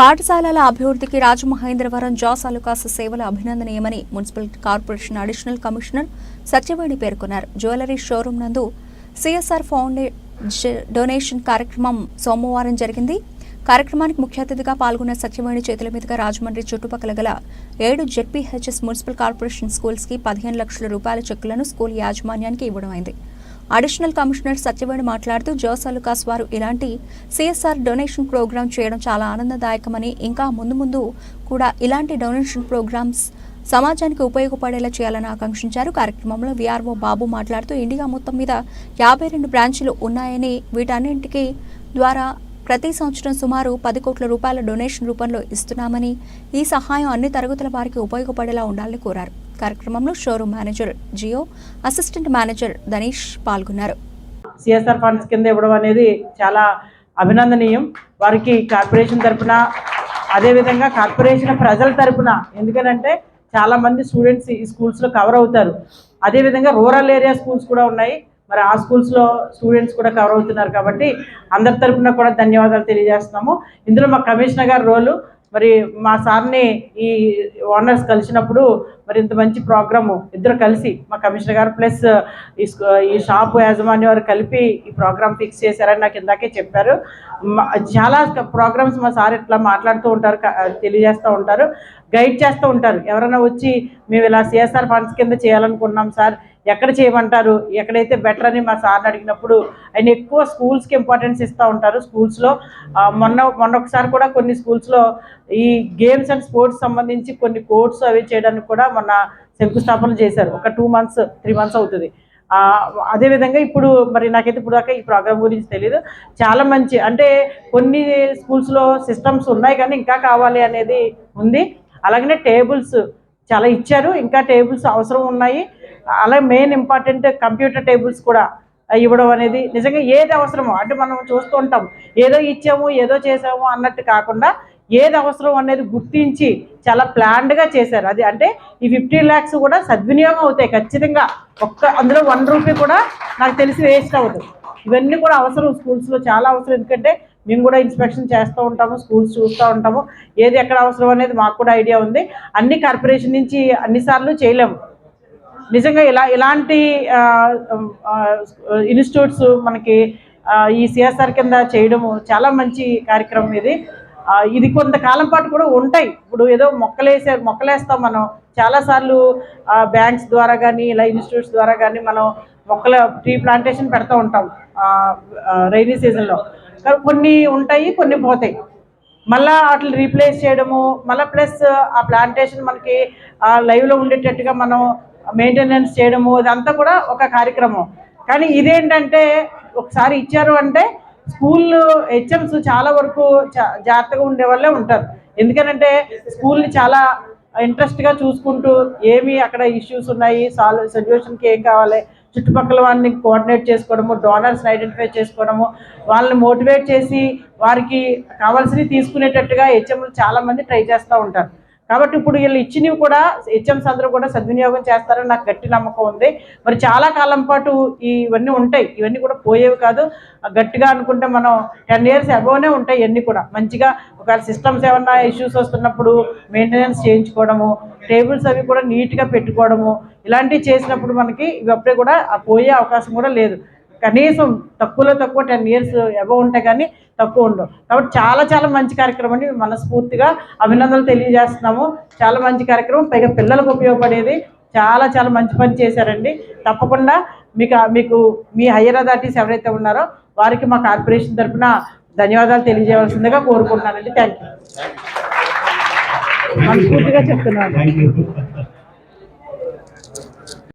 పాఠశాలల అభివృద్ధికి రాజమహేంద్రవరం జాస్ అలుకాస్ సేవలు అభినందనీయమని municipal corporation additional commissioner Satyaveni పేర్కొన్నారు. జ్యువెలరీ షోరూం నందు సిఎస్ఆర్ ఫౌండే డొనేషన్ కార్యక్రమం సోమవారం జరిగింది. కార్యక్రమానికి ముఖ్య అతిథిగా పాల్గొన్న సత్యవేణి చేతుల మీదుగా రాజమండ్రి చుట్టుపక్కల గల ఏడు జెడ్పీహెచ్ఎస్ మున్సిపల్ కార్పొరేషన్ స్కూల్స్కి పదిహేను లక్షల రూపాయల చెక్కులను స్కూల్ యాజమాన్యానికి ఇవ్వడం అయింది. అడిషనల్ కమిషనర్ సత్యవేణి మాట్లాడుతూ జోసాలుకాస్ వారు ఇలాంటి సిఎస్ఆర్ డొనేషన్ ప్రోగ్రాం చేయడం చాలా ఆనందదాయకమని ఇంకా ముందు ముందు కూడా ఇలాంటి డొనేషన్ ప్రోగ్రామ్స్ సమాజానికి ఉపయోగపడేలా చేయాలని ఆకాంక్షించారు. కార్యక్రమంలో విఆర్ఓ బాబు మాట్లాడుతూ ఇండియా మొత్తం మీద యాభై రెండు బ్రాంచ్లు ఉన్నాయని వీటన్నింటికి ద్వారా ప్రతి సంవత్సరం సుమారు పది కోట్ల రూపాయల డొనేషన్ రూపంలో ఇస్తున్నామని ఈ సహాయం అన్ని తరగతుల వారికి ఉపయోగపడేలా ఉండాలని కోరారు. కార్యక్రమంలో showroom manager Jio assistant manager Dhanish పాల్గొన్నారు. సిఎస్ఆర్ ఫండ్స్ కింద ఇవ్వడం అనేది చాలా అభినందనీయం. వారికి కార్పొరేషన్ తరపున అదేవిధంగా కార్పొరేషన్ ప్రజల తరపున ఎందుకనంటే చాలా మంది స్టూడెంట్స్ ఈ స్కూల్స్లో కవర్ అవుతారు. అదేవిధంగా రూరల్ ఏరియా స్కూల్స్ కూడా ఉన్నాయి. మరి ఆ స్కూల్స్లో స్టూడెంట్స్ కూడా కవర్ అవుతున్నారు కాబట్టి అందరి తరఫున కూడా ధన్యవాదాలు తెలియజేస్తున్నాము. ఇందులో మా కమిషనర్ గారి రోలు మరి మా సార్ని ఈ ఓనర్స్ కలిసినప్పుడు మరి ఇంత మంచి ప్రోగ్రాము ఇద్దరు కలిసి మా కమిషనర్ గారు ప్లస్ ఈ స్కూ- ఈ షాప్ యాజమాన్యం వారు కలిపి ఈ ప్రోగ్రామ్ ఫిక్స్ చేశారని నాకు ఇందాకే చెప్పారు. చాలా ప్రోగ్రామ్స్ మా సార్ ఇట్లా మాట్లాడుతూ ఉంటారు తెలియజేస్తూ ఉంటారు గైడ్ చేస్తూ ఉంటారు. ఎవరైనా వచ్చి మేము ఇలా సిఎస్ఆర్ ఫండ్స్ కింద చేయాలనుకున్నాం సార్ ఎక్కడ చేయమంటారు? ఎక్కడైతే బెటర్ అని మా సార్ని అడిగినప్పుడు ఆయన ఎక్కువ స్కూల్స్కి ఇంపార్టెన్స్ ఇస్తూ ఉంటారు. స్కూల్స్లో మొన్న మొన్న ఒకసారి కూడా కొన్ని స్కూల్స్లో ఈ గేమ్స్ అండ్ స్పోర్ట్స్ సంబంధించి కొన్ని కోర్ట్స్ అవి చేయడానికి కూడా మొన్న శంకుస్థాపన చేశారు. ఒక టూ మంత్స్ త్రీ మంత్స్ అవుతుంది. అదేవిధంగా ఇప్పుడు మరి నాకైతే ఇప్పుడు దాకా ఈ ప్రోగ్రామ్ గురించి తెలియదు చాలా మంచి అంటే కొన్ని స్కూల్స్లో సిస్టమ్స్ ఉన్నాయి కానీ ఇంకా కావాలి అనేది ఉంది. అలాగనే టేబుల్స్ చాలా ఇచ్చారు. ఇంకా టేబుల్స్ అవసరం ఉన్నాయి. అలాగే మెయిన్ ఇంపార్టెంట్ కంప్యూటర్ టేబుల్స్ కూడా ఇవ్వడం అనేది నిజంగా ఏది అవసరమో అంటే మనం చూస్తూ ఉంటాం ఏదో ఇచ్చాము ఏదో చేసాము అన్నట్టు కాకుండా ఏది అవసరం అనేది గుర్తించి చాలా ప్లాన్డ్గా చేశారు. అది అంటే ఈ ఫిఫ్టీ ల్యాక్స్ కూడా సద్వినియోగం అవుతాయి ఖచ్చితంగా. ఒక్క అందులో వన్ రూపీ కూడా నాకు తెలిసి వేస్ట్ అవుతుంది ఇవన్నీ కూడా అవసరం స్కూల్స్లో చాలా అవసరం. ఎందుకంటే మేము కూడా ఇన్స్పెక్షన్ చేస్తూ ఉంటాము స్కూల్స్ చూస్తూ ఉంటాము. ఏది ఎక్కడ అవసరం అనేది మాకు కూడా ఐడియా ఉంది. అన్ని కార్పొరేషన్ నుంచి అన్నిసార్లు చేయలేము. నిజంగా ఇలా ఇలాంటి ఇన్స్టిట్యూట్స్ మనకి ఈ సిఎస్ఆర్ కింద చేయడము చాలా మంచి కార్యక్రమం ఇది. ఇది కొంతకాలం పాటు కూడా ఉంటాయి. ఇప్పుడు ఏదో మొక్కలేసే మొక్కలేస్తాం మనం. చాలాసార్లు బ్యాంక్స్ ద్వారా కానీ ఇలా ఇన్స్టిట్యూట్స్ ద్వారా కానీ మనం మొక్కల ట్రీ ప్లాంటేషన్ పెడతా ఉంటాం రైనీ సీజన్లో. కొన్ని ఉంటాయి కొన్ని పోతాయి. మళ్ళీ వాటిని రీప్లేస్ చేయడము మళ్ళీ ప్లస్ ఆ ప్లాంటేషన్ మనకి లైవ్లో ఉండేటట్టుగా మనం మెయింటెనెన్స్ చేయడము ఇదంతా కూడా ఒక కార్యక్రమం. కానీ ఇదేంటంటే ఒకసారి ఇచ్చారు అంటే స్కూల్ హెచ్ఎంస్ చాలా వరకు జా- జాగ్రత్తగా ఉండే వాళ్ళే ఉంటారు. ఎందుకనంటే స్కూల్ని చాలా ఇంట్రెస్ట్గా చూసుకుంటూ ఏమి అక్కడ ఇష్యూస్ ఉన్నాయి సాల్వ్ సొల్యూషన్కి ఏం కావాలి చుట్టుపక్కల వాళ్ళని కోఆర్డినేట్ చేసుకోవడము డోనర్స్ని ఐడెంటిఫై చేసుకోవడము వాళ్ళని మోటివేట్ చేసి వారికి కావాల్సినవి తీసుకునేటట్టుగా హెచ్ఎంలు చాలామంది ట్రై చేస్తూ ఉంటారు. కాబట్టి ఇప్పుడు వీళ్ళు ఇచ్చినవి కూడా హెచ్ఎంస్ అందరూ కూడా సద్వినియోగం చేస్తారని నాకు గట్టి నమ్మకం ఉంది. మరి చాలా కాలం పాటు ఇవన్నీ ఉంటాయి. ఇవన్నీ కూడా పోయేవి కాదు. గట్టిగా అనుకుంటే మనం టెన్ ఇయర్స్ అబోనే ఉంటాయి ఇవన్నీ కూడా. మంచిగా ఒకవేళ సిస్టమ్స్ ఏమన్నా ఇష్యూస్ వస్తున్నప్పుడు మెయింటెనెన్స్ చేయించుకోవడము టేబుల్స్ అవి కూడా నీట్గా పెట్టుకోవడము ఇలాంటివి చేసినప్పుడు మనకి ఇవి అప్పుడే కూడా పోయే అవకాశం కూడా లేదు. కనీసం తక్కువలో తక్కువ టెన్ ఇయర్స్ అబవ్ ఉంటాయి కానీ తక్కువ ఉండవు. కాబట్టి చాలా చాలా మంచి కార్యక్రమం అండి. మనస్ఫూర్తిగా అభినందనలు తెలియజేస్తున్నాము. చాలా మంచి కార్యక్రమం. పైగా పిల్లలకు ఉపయోగపడేది. చాలా చాలా మంచి పని చేశారండి. తప్పకుండా మీకు మీకు మీ హయ్యర్ అథారిటీస్ ఎవరైతే ఉన్నారో వారికి మా కార్పొరేషన్ తరఫున ధన్యవాదాలు తెలియజేయవలసిందిగా కోరుకుంటున్నానండి. థ్యాంక్ యూ మనస్ఫూర్తిగా చెప్తున్నాను.